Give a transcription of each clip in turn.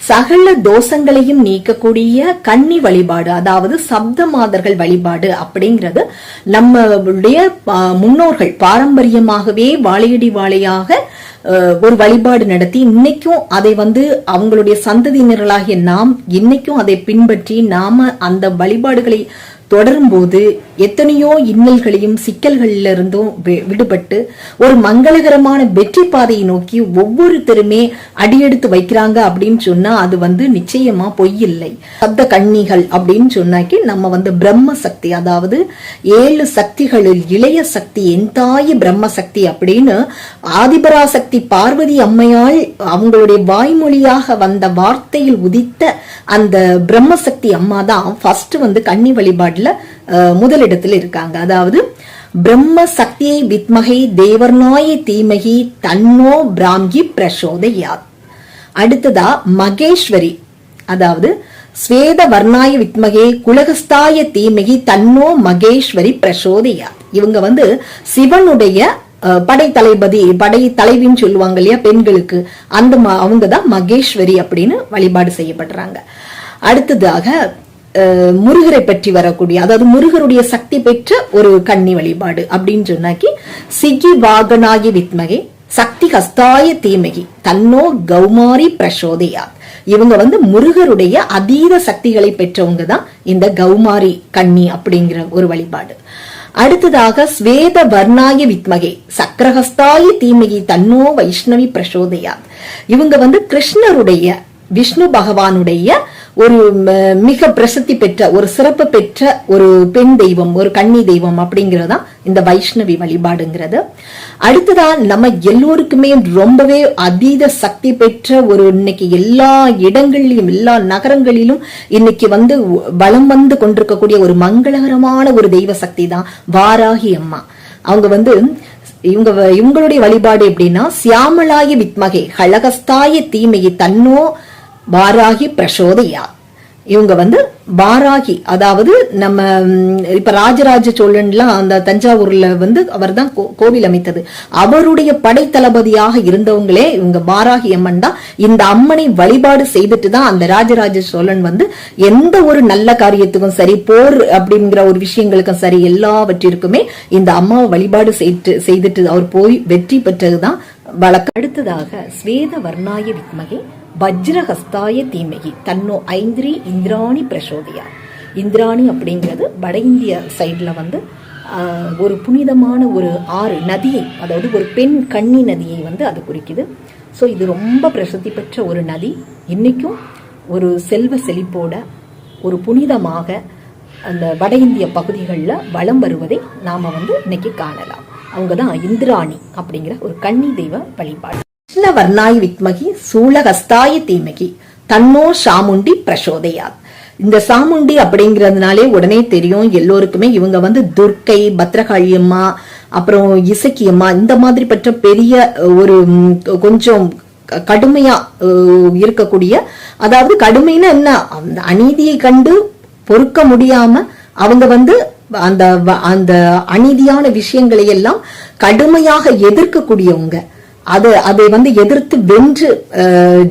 சகல தோஷங்களையும் நீக்கக்கூடிய கன்னி வழிபாடு அதாவது சப்த மாதர்கள் வழிபாடு அப்படிங்கிறது நம்மளுடைய முன்னோர்கள் பாரம்பரியமாகவே வாழையடி வாழையாக அஹ், ஒரு வழிபாடு நடத்தி இன்னைக்கும் அதை வந்து அவங்களுடைய சந்ததியினர்களாகிய நாம் இன்னைக்கும் அதை பின்பற்றி நாம அந்த வழிபாடுகளை தொடரும்போது எத்தனையோ இன்னல்களையும் சிக்கல்களிலிருந்தும் வி- விடுபட்டு ஒரு மங்களகரமான வெற்றி பாதையை நோக்கி ஒவ்வொருத்தருமே அடியெடுத்து வைக்கிறாங்க அப்படின்னு சொன்னா அது வந்து நிச்சயமா பொய் இல்லை. சப்த கன்னிகள் அப்படின்னு சொன்னாக்கி நம்ம வந்து பிரம்ம சக்தி அதாவது ஏழு சக்திகளில் இளைய சக்தி எந்தாய பிரம்ம சக்தி அப்படின்னு ஆதிபராசக்தி பார்வதி அம்மையால் அவங்களுடைய வாய்மொழியாக வந்த வார்த்தையில் உதித்த அந்த பிரம்மசக்தி அம்மா தான் ஃபர்ஸ்ட் வந்து கன்னி வழிபாடுல முதலிடத்துல முதலிடத்தில் இருக்காங்க. அதாவது பிரம்ம சக்தியை வித்மகை தேவர்நாய தீமகி தன்னோ பிராம்கி பிரசோதயாத். அடுத்ததா மகேஸ்வரி. அதாவது ஸ்வேத வர்ணாய வித்மகே குலகஸ்தாய தீமகி தன்னோ மகேஸ்வரி பிரசோதயாத். இவங்க வந்து சிவனுடைய படை தளபதி படை தலைவின்னு சொல்லுவாங்க இல்லையா பெண்களுக்கு. அந்த அவங்க தான் மகேஸ்வரி அப்படின்னு வழிபாடு செய்யப்படுறாங்க. அடுத்ததாக முருகரை பற்றி வரக்கூடிய அதாவது முருகருடைய சக்தி பெற்ற ஒரு கன்னி வழிபாடு அப்படின்னு சொன்னாக்கி சிகி வாகனாகி வித்மகே சக்தி ஹஸ்தாய தீமகி தன்னோ கௌமாரி பிரசோதயாத். இவங்க வந்து முருகருடைய அதீத சக்திகளை பெற்றவங்க தான் இந்த கௌமாரி கன்னி அப்படிங்கிற ஒரு வழிபாடு. அடுத்ததாக ஸ்வேத வர்ணாய வித்மகே சக்கரஹஸ்தாய தீமகி தன்னோ வைஷ்ணவி பிரசோதையா இவங்க வந்து கிருஷ்ணருடைய விஷ்ணு பகவானுடைய ஒரு மிக பிரசித்தி பெற்ற ஒரு சிறப்பு பெற்ற ஒரு பெண் தெய்வம் ஒரு கன்னி தெய்வம் அப்படிங்கிறது இந்த வைஷ்ணவி வழிபாடுங்கிறது. அடுத்ததா நம்ம எல்லோருக்குமே ரொம்பவே அதீத சக்தி பெற்ற ஒரு இன்னைக்கு எல்லா இடங்களிலும் எல்லா நகரங்களிலும் இன்னைக்கு வந்து வளம் வந்து கொண்டிருக்கக்கூடிய ஒரு மங்களகரமான ஒரு தெய்வ சக்தி தான் வாராகி அம்மா. அவங்க வந்து இவங்க இவங்களுடைய வழிபாடு எப்படின்னா சியாமலாய வித்மகை ஹலகஸ்தாய தீமையை தன்னோ வாராகி பிரசோதையா இவங்க வந்து பாராகி அதாவது நம்ம இப்ப ராஜராஜ சோழன்லாம் அந்த தஞ்சாவூர்ல வந்து அவர் தான் கோவில் அமைத்தது. அவருடைய படைத்தளபதியாக இருந்தவங்களே இவங்க பாராகி அம்மன் தான். இந்த அம்மனை வழிபாடு செய்துட்டு தான் அந்த ராஜராஜ சோழன் வந்து எந்த ஒரு நல்ல காரியத்துக்கும் சரி போர் அப்படிங்கிற ஒரு விஷயங்களுக்கும் சரி எல்லாவற்றிற்குமே இந்த அம்மாவை வழிபாடு செய்து செய்துட்டு அவர் போய் வெற்றி பெற்றதுதான் வழக்கம் அடுத்ததாக ஸ்வேத வர்ணாய வித்மகி வஜ்ரஹஸ்தாய தீமகி தன்னோ ஐந்திரி இந்திராணி பிரசோதியா. இந்திராணி அப்படிங்கிறது வட இந்திய சைடில் வந்து ஒரு புனிதமான ஒரு ஆறு நதியை அதாவது ஒரு பெண் கன்னி நதியை வந்து அது குறிக்குது. ஸோ இது ரொம்ப பிரசித்தி பெற்ற ஒரு நதி. இன்றைக்கும் ஒரு செல்வ செழிப்போட ஒரு புனிதமாக அந்த வட இந்திய பகுதிகளில் வலம் வருவதை நாம் வந்து இன்னைக்கு காணலாம். அவங்க தான் இந்திராணி அப்படிங்கிற ஒரு கன்னி தெய்வ வழிபாடு. கிருஷ்ண வர்ணாய் வித்மகி சூலகஸ்தாய தீமகி தன்னோ சாமுண்டி பிரசோதயாத். இந்த சாமுண்டி அப்படிங்கிறதுனாலே உடனே தெரியும் எல்லோருக்குமே இவங்க வந்து துர்க்கை பத்ரகாளி அம்மா அப்புறம் இசக்கி அம்மா இந்த மாதிரி பெற்ற பெரிய ஒரு கொஞ்சம் கடுமையா இருக்கக்கூடிய அதாவது கடுமைன்னா என்ன? அந்த அநீதியை கண்டு பொறுக்க முடியாம அவங்க வந்து அந்த அந்த அநீதியான விஷயங்களை எல்லாம் கடுமையாக எதிர்க்கக்கூடியவங்க. அது அதை வந்து எதிர்த்து வென்று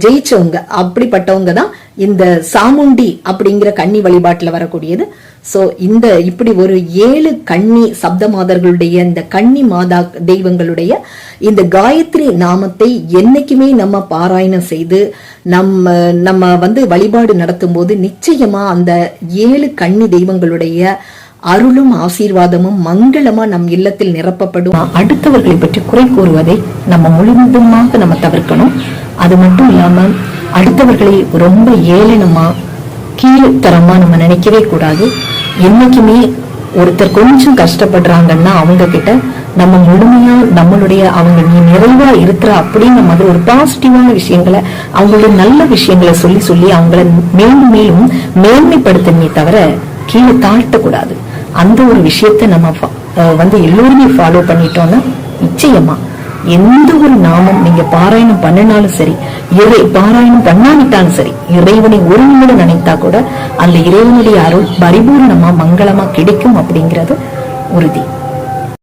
ஜெயிச்சவங்க. அப்படிப்பட்டவங்க தான் இந்த சாமுண்டி அப்படிங்கிற கன்னி வழிபாட்டில் வரக்கூடியது. ஸோ இந்த இப்படி ஒரு ஏழு கன்னி சப்த மாதர்களுடைய இந்த கன்னி மாதா தெய்வங்களுடைய இந்த காயத்ரி நாமத்தை என்னைக்குமே நம்ம பாராயணம் செய்து நம்ம நம்ம வந்து வழிபாடு நடத்தும் போது நிச்சயமா அந்த ஏழு கன்னி தெய்வங்களுடைய அருளும் ஆசீர்வாதமும் மங்களமா நம் இல்லத்தில் நிரப்பப்படும்? அடுத்தவர்களை பற்றி குறை கூறுவதை நம்ம முழுவதுமாக நம்ம தவிர்க்கணும். அது மட்டும் இல்லாம அடுத்தவர்களை ரொம்ப ஏளனமா கீழ்த்தரமா நம்ம நினைக்கவே கூடாது. என்னைக்குமே ஒருத்தர் கொஞ்சம் கஷ்டப்படுறாங்கன்னா அவங்க கிட்ட நம்ம முழுமையா நம்மளுடைய அவங்க நீ நிறைவா இருக்கிற அப்படிங்கிற மாதிரி ஒரு பாசிட்டிவான விஷயங்களை அவங்களுடைய நல்ல விஷயங்களை சொல்லி சொல்லி அவங்கள மேலும் மேலும் மேன்மைப்படுத்தணுமே தவிர கீழே தாழ்த்தக்கூடாது. அந்த ஒரு விஷயத்த நம்ம வந்து எல்லோருமே ஃபாலோ பண்ணிட்டோம்னா நிச்சயமா எந்த ஒரு நாமம் நீங்க பாராயணம் பண்ணினாலும் சரி இறை பாராயணம் பண்ணாவிட்டாலும் சரி இறைவனை ஒரு நிமிடம் நினைத்தா கூட அந்த இறைவனுடைய அருள் பரிபூர்ணமா மங்களமா கிடைக்கும் அப்படிங்கிறது உறுதி.